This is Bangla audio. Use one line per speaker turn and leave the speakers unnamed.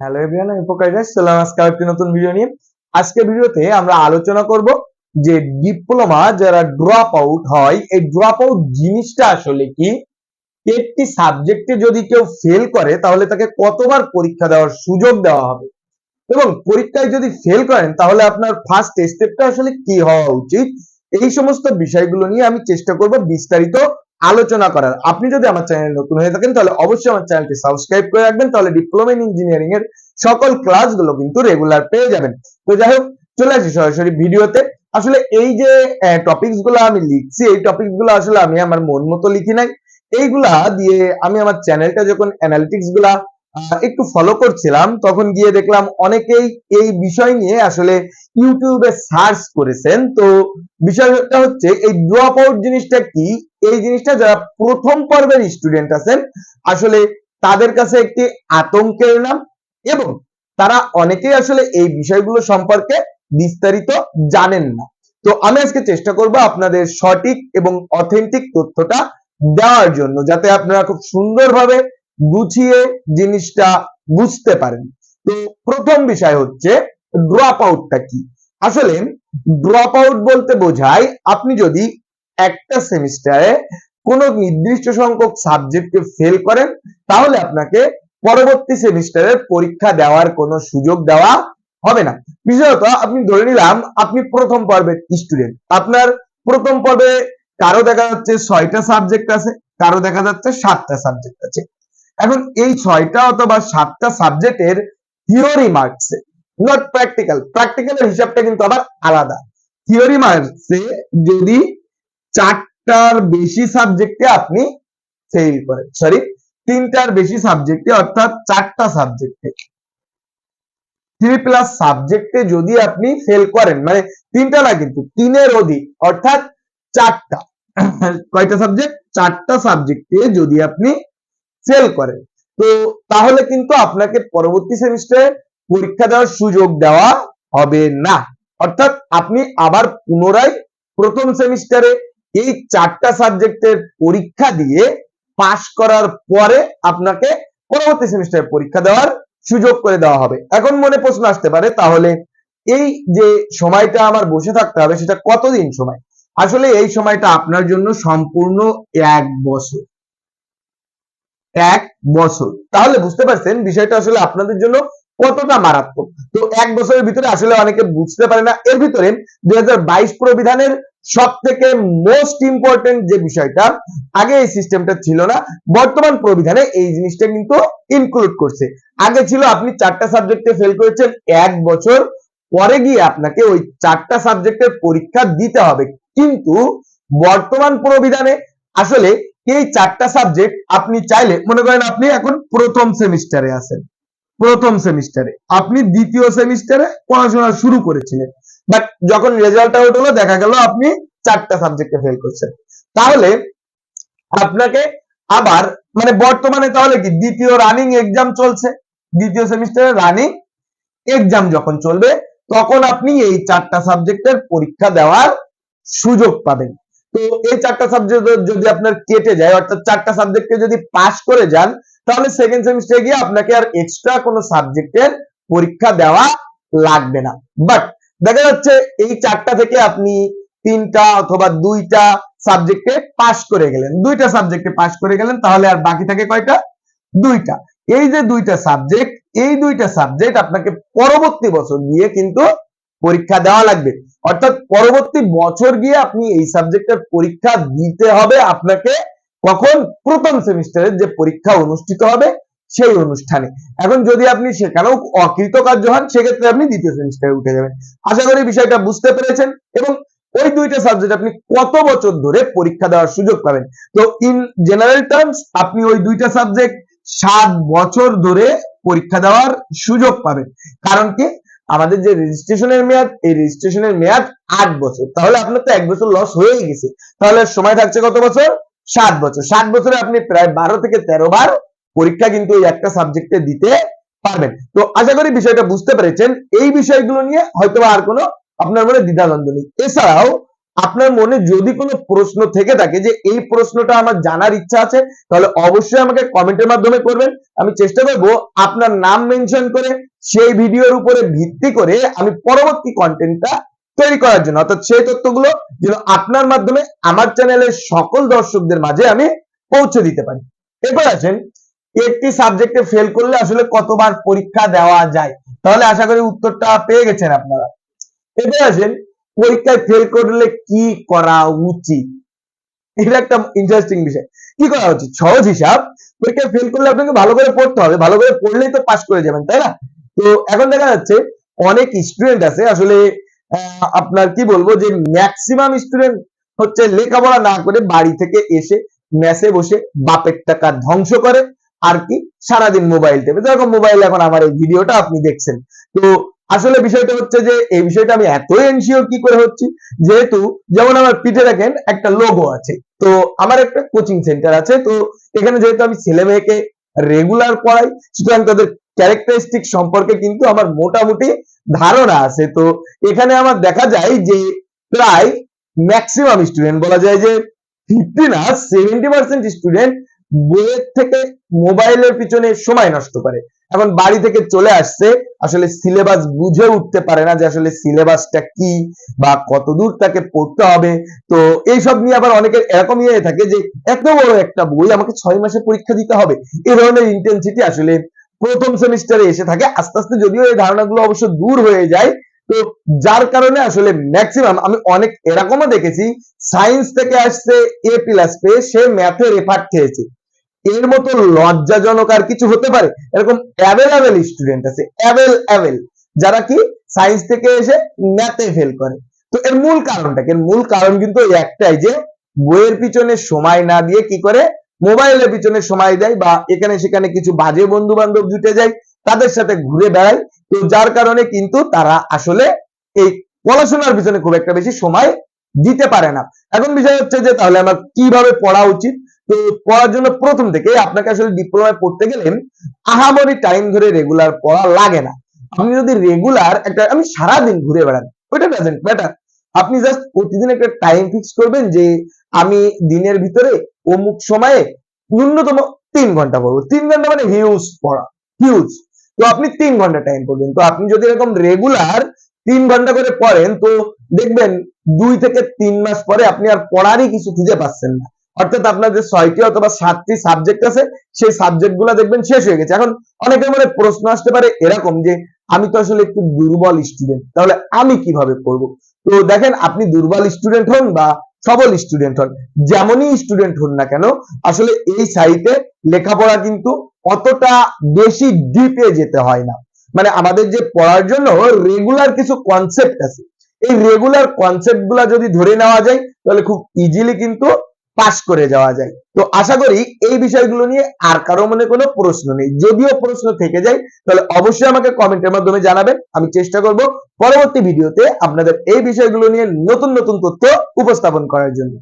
হ্যালো এভরিওয়ান আমি প্রকাশ চললাম আজকে আরেকটি নতুন ভিডিও নিয়ে। আজকে ভিডিওতে আমরা আলোচনা করব যে ডিপ্লোমা যারা ড্রপ আউট হয়, এই ড্রপ আউট জিনিসটা আসলে কি? একটি সাবজেক্টে যদি কেউ ফেল করে, তাহলে তাকে কতবার পরীক্ষা দেওয়ার সুযোগ দেওয়া হবে? এবং পরীক্ষায় যদি ফেল করেন, তাহলে আপনার ফার্স্ট স্টেপটা আসলে কি হওয়া উচিত? এই সমস্ত বিষয়গুলো নিয়ে আমি চেষ্টা করব বিস্তারিত আলোচনা করার। আপনি যদি আমার চ্যানেল নতুন হয়ে থাকেন, তাহলে অবশ্যই আমার চ্যানেলটি সাবস্ক্রাইব করে রাখবেন, তাহলে ডিপ্লোমা ইন ইঞ্জিনিয়ারিং এর সকল ক্লাসগুলো কিন্তু রেগুলার পেয়ে যাবেন। তো যাই হোক, চলে আসি সরাসরি ভিডিওতে। আসলে এই যে টপিকসগুলো আমি লিখছি, এই টপিকসগুলো আসলে আমি আমার মন মতো লিখি নাই। এইগুলা দিয়ে আমি আমার চ্যানেলটা যখন অ্যানালিটিক্সগুলা একটু ফলো করছিলাম, তখন গিয়ে দেখলাম অনেকেই এই বিষয় নিয়ে আসলে ইউটিউবে সার্চ করেছেন। তো বিষয়টা হচ্ছে, এই ড্রপ আউট জিনিসটা কি? এই জিনিসটা যারা প্রথম পর্বের স্টুডেন্ট আছেন, আসলে তাদের কাছে একটি আতঙ্কের নাম এবং তারা অনেকেই আসলে এই বিষয়গুলো সম্পর্কে বিস্তারিত জানেন না। তো আমি আজকে চেষ্টা করব আপনাদের সঠিক এবং অথেন্টিক তথ্যটা দেওয়ার জন্য যাতে আপনারা খুব সুন্দরভাবে গুছিয়ে জিনিসটা বুঝতে পারেন। তো প্রথম বিষয় হচ্ছে ড্রপ আউটটা কি? আসলে ড্রপ আউট বলতে বোঝায় আপনি যদি একটা সেমিস্টারে কোনো নির্দিষ্ট সংখ্যক সাবজেক্টকে ফেল করেন, তাহলে আপনাকে পরবর্তী সেমিস্টারের পরীক্ষা দেওয়ার কোনো সুযোগ দেওয়া হবে না। বিশেষত আপনি ধরে নিলাম, আপনি প্রথম পর্বের স্টুডেন্ট আপনার প্রথম পর্বে কারও দেখা যাচ্ছে ছয়টা সাবজেক্ট আছে, কারও দেখা যাচ্ছে সাতটা সাবজেক্ট আছে। এখন এই ছয়টা অথবা সাতটা সাবজেক্টের থিওরি মার্কসে নট প্র্যাকটিক্যাল প্র্যাকটিক্যালের হিসাবটা কিন্তু আবার আলাদা। থিওরি মার্কসে যদি চারটার বেশি সাবজেক্টে আপনি ফেল করেন। সরি তিনটার বেশি সাবজেক্টে অর্থাৎ চারটা সাবজেক্টে থ্রি প্লাস সাবজেক্টে যদি আপনি ফেল করেন মানে তিনটা না কিন্তু, তিনের অধিক, অর্থাৎ চারটা। কয়টা সাবজেক্ট চারটা সাবজেক্টে যদি আপনি ফেল করেন। তো তাহলে কিন্তু আপনাকে পরবর্তী সেমিস্টারে পরীক্ষা দেওয়ার সুযোগ দেওয়া হবে না। অর্থাৎ আপনি আবার পুনরায় প্রথম সেমিস্টারে এই চারটা সাবজেক্টের পরীক্ষা দিয়ে পাশ করার পরে আপনাকে পরবর্তী সেমিস্টারে পরীক্ষা দেওয়ার সুযোগ করে দেওয়া হবে। এখন মনে প্রশ্ন আসতে পারে, তাহলে এই যে সময়টা আমার বসে থাকতে হবে, সেটা কতদিন সময়? আসলে এই সময়টা আপনার জন্য সম্পূর্ণ এক বছর। এক বছর। তাহলে বুঝতে পারছেন, বিষয়টা আসলে আপনাদের জন্য কতটা মারাত্মক? তো এক বছরের ভিতরে আসলে অনেকে বুঝতে পারে না। এর ভিতরে দুই প্রবিধানের সব থেকে মোস্ট ইম্পর্টেন্ট যে বিষয়টা, আগে এই সিস্টেমটা ছিল না, বর্তমান প্রবিধানে এই জিনিসটা কিন্তু ইনক্লুড করছে। আগে ছিল আপনি চারটা সাবজেক্টে ফেল করেছেন, এক বছর পরে গিয়ে আপনাকে ওই চারটা সাবজেক্টের পরীক্ষা দিতে হবে। কিন্তু বর্তমান প্রবিধানে আসলে এই চারটা সাবজেক্ট আপনি চাইলে, মনে করেন আপনি এখন প্রথম সেমিস্টারে আছেন। প্রথম সেমিস্টারে আপনি দ্বিতীয় সেমিস্টারে পড়াশোনা শুরু করেছিলেন। বাট যখন রেজাল্ট আউট হলো, দেখা গেল আপনি চারটা সাবজেক্টে ফেল করছেন। তাহলে আপনাকে আবার মানে বর্তমানে তাহলে কি, দ্বিতীয় রানিং এক্সাম চলছে। দ্বিতীয় সেমিস্টারে রানিং এক্সাম যখন চলবে, তখন আপনি এই চারটা সাবজেক্টের পরীক্ষা দেওয়ার সুযোগ পাবেন। তো এই চারটা সাবজেক্ট যদি আপনার কেটে যায়, অর্থাৎ চারটা সাবজেক্টে যদি পাশ করে যান তাহলে সেকেন্ড সেমিস্টারে গিয়ে আপনাকে আর এক্সট্রা কোনো সাবজেক্টের পরীক্ষা দেওয়া লাগবে না। বাট দেখা যাচ্ছে এই চারটা থেকে আপনি তিনটা অথবা দুইটা সাবজেক্টে পাশ করে গেলেন। দুইটা সাবজেক্টে পাশ করে গেলেন, তাহলে আর বাকি থাকে কয়টা? দুইটা। এই যে দুইটা সাবজেক্ট এই দুইটা সাবজেক্ট আপনাকে পরবর্তী বছর গিয়ে কিন্তু পরীক্ষা দেওয়া লাগবে। অর্থাৎ পরবর্তী বছর গিয়ে আপনি এই সাবজেক্টের পরীক্ষা দিতে হবে আপনাকে কখন? প্রথম সেমিস্টারের যে পরীক্ষা অনুষ্ঠিত হবে সেই অনুষ্ঠানে। এখন যদি আপনি সেখানেও অকৃতকার্য হন, সেক্ষেত্রে আপনি দ্বিতীয় সেমিস্টারে উঠে যাবেন। আশা করি বিষয়টা বুঝতে পেরেছেন এবং ওই দুইটা সাবজেক্ট আপনি কত বছর ধরে পরীক্ষা দেওয়ার সুযোগ পাবেন। তো ইন জেনারেল টার্মস আপনি ওই দুইটা সাবজেক্ট সাত বছর ধরে পরীক্ষা দেওয়ার সুযোগ পাবেন। কারণ কি? আমাদের যে রেজিস্ট্রেশনের মেয়াদ, এই রেজিস্ট্রেশনের মেয়াদ আট বছর। তাহলে আপনার তো এক বছর লস হয়েই গেছে। তাহলে সময় থাকছে কত বছর? সাত বছর। সাত বছরে আপনি প্রায় বারো থেকে তেরো বার পরীক্ষা কিন্তু এই একটা সাবজেক্টে দিতে পারবেন। তো আশা করি বিষয়টা বুঝতে পেরেছেন। এই বিষয়গুলো নিয়ে হয়তো আর কোনো আপনার মনে দ্বিধাদ্বন্দ্ব নেই। এছাড়াও আপনার মনে যদি কোনো প্রশ্ন থেকে থাকে যে এই প্রশ্নটা আমার জানার ইচ্ছা আছে, তাহলে অবশ্যই আমাকে কমেন্টের মাধ্যমে করবেন। আমি চেষ্টা করব আপনার নাম মেনশন করে সেই ভিডিওর উপরে ভিত্তি করে আমি পরবর্তী কন্টেন্টটা তৈরি করার জন্য। অর্থাৎ সেই তথ্যগুলো যেন আপনার মাধ্যমে আমার চ্যানেলের সকল দর্শকদের মাঝে আমি পৌঁছে দিতে পারি। এরপর আছেন একটি সাবজেক্টে ফেল করলে আসলে কতবার পরীক্ষা দেওয়া যায়? তাহলে আশা করি উত্তরটা পেয়ে গেছেন আপনারা। এবার আসেন, পরীক্ষায় ফেল করলে কি করা উচিত? এটা একটা ইন্টারেস্টিং বিষয়। কি করা উচিত? সহজ হিসাব। পরীক্ষায় ফেল করলে আপনাকে ভালো করে পড়তে হবে। ভালো করে পড়লেই তো পাস করে যাবেন, তাই না? তো এখন দেখা যাচ্ছে, অনেক স্টুডেন্ট আছে, আসলে আপনার কি বলব যে ম্যাক্সিমাম স্টুডেন্ট হচ্ছে লেখাপড়া না করে বাড়ি থেকে এসে মেসে বসে বাপের টাকা ধ্বংস করে আর কি সারাদিন মোবাইল টেপে। যেরকম মোবাইল এখন আমার এই ভিডিওটা আপনি দেখছেন। তো আসলে বিষয়টা হচ্ছে যে এই বিষয়টা আমি এতই এনশিওর কি করে হচ্ছি, যেহেতু যেমন আমার পিঠে দেখেন একটা লোগো আছে। তো আমার একটা কোচিং সেন্টার আছে। তো এখানে যেহেতু আমি ছেলে মেয়েকে রেগুলার পড়াই, সুতরাং তাদের ক্যারেক্টারিস্টিক সম্পর্কে কিন্তু আমার মোটামুটি ধারণা আছে। তো এখানে আমার দেখা যায় যে প্রায় ম্যাক্সিমাম স্টুডেন্ট বলা যায় যে ফিফটি না সেভেন্টি পার্সেন্ট স্টুডেন্ট বইয়ের থেকে মোবাইলের পিছনে সময় নষ্ট করে। এখন বাড়ি থেকে চলে আসছে, আসলে সিলেবাস বুঝে উঠতে পারে না যে আসলে সিলেবাসটা কি বা কতদূর তাকে পড়তে হবে। তো এইসব নিয়ে আবার অনেকের এরকম ইয়ে থাকে যে এত বড় একটা বই আমাকে ছয় মাসে পরীক্ষা দিতে হবে। এই ধরনের ইন্টেন্সিটি আসলে প্রথম সেমিস্টারে এসে থাকে। আস্তে আস্তে যদিও এই ধারণাগুলো অবশ্য দূর হয়ে যায়, তো যার কারণে আসলে ম্যাক্সিমাম আমি অনেক এরকমও দেখেছি সায়েন্স থেকে আসছে এ প্লাস পেয়ে সে ম্যাথের এফার্ট খেয়েছে। এর মতো লজ্জাজনক আর কিছু হতে পারে? এরকম অ্যাভেলেবেল স্টুডেন্ট আছে অ্যাভেল অ্যাভেল যারা কি সায়েন্স থেকে এসে ম্যাথে ফেল করে। তো এর মূল কারণটা? এর মূল কারণ কিন্তু একটাই যে বইয়ের পিছনে সময় না দিয়ে কি করে মোবাইলের পিছনে সময় দেয় বা এখানে সেখানে কিছু বাজে বন্ধু বান্ধব জুটে যায়, তাদের সাথে ঘুরে বেড়ায়। তো যার কারণে কিন্তু তারা আসলে এই পড়াশোনার পিছনে খুব একটা বেশি সময় দিতে পারে না। এখন বিষয় হচ্ছে যে তাহলে আমার কীভাবে পড়া উচিত? তো পড়ার জন্য প্রথম থেকে আপনাকে আসলে ডিপ্লোমায় পড়তে গেলে আহামরি টাইম ধরে রেগুলার পড়া লাগে না। আপনি যদি রেগুলার একটা, আমি সারাদিন ঘুরে বেড়ান ওইটা ডাজেন্ট আপনি জাস্ট প্রতিদিন একটা টাইম ফিক্স করবেন যে আমি দিনের ভিতরে অমুক সময়ে ন্যূনতম তিন ঘণ্টা পড়ব। তিন ঘণ্টা মানে হিউজ পড়া হিউজ তো আপনি তিন ঘণ্টা টাইম পড়বেন তো আপনি যদি এরকম রেগুলার তিন ঘণ্টা করে পড়েন, তো দেখবেন দুই থেকে তিন মাস পরে আপনি আর পড়ারই কিছু খুঁজে পাচ্ছেন না। অর্থাৎ আপনার যে ছয়টি অথবা সাতটি সাবজেক্ট আছে, সেই সাবজেক্টগুলা দেখবেন শেষ হয়ে গেছে। এখন অনেকের মনে প্রশ্ন আসতে পারে এরকম যে, আমি তো আসলে একটু দুর্বল স্টুডেন্ট তাহলে আমি কীভাবে করব তো দেখেন আপনি দুর্বল স্টুডেন্ট হন বা সবল স্টুডেন্ট হন, যেমনই স্টুডেন্ট হন না কেন, আসলে এই সাইটে লেখাপড়া কিন্তু অতটা বেশি ডিপে যেতে হয় না। মানে আমাদের যে পড়ার জন্য রেগুলার কিছু কনসেপ্ট আছে। এই রেগুলার কনসেপ্ট যদি ধরে নেওয়া যায়, তাহলে খুব ইজিলি কিন্তু পাস করে যাওয়া যায়। তো আশা করি এই বিষয়গুলো নিয়ে আর কারও মনে কোনো প্রশ্ন নেই। যদিও প্রশ্ন থেকে যায়, তাহলে অবশ্যই আমাকে কমেন্টের মাধ্যমে জানাবেন। আমি চেষ্টা করব পরবর্তী ভিডিওতে আপনাদের এই বিষয়গুলো নিয়ে নতুন নতুন তথ্য উপস্থাপন করার জন্য।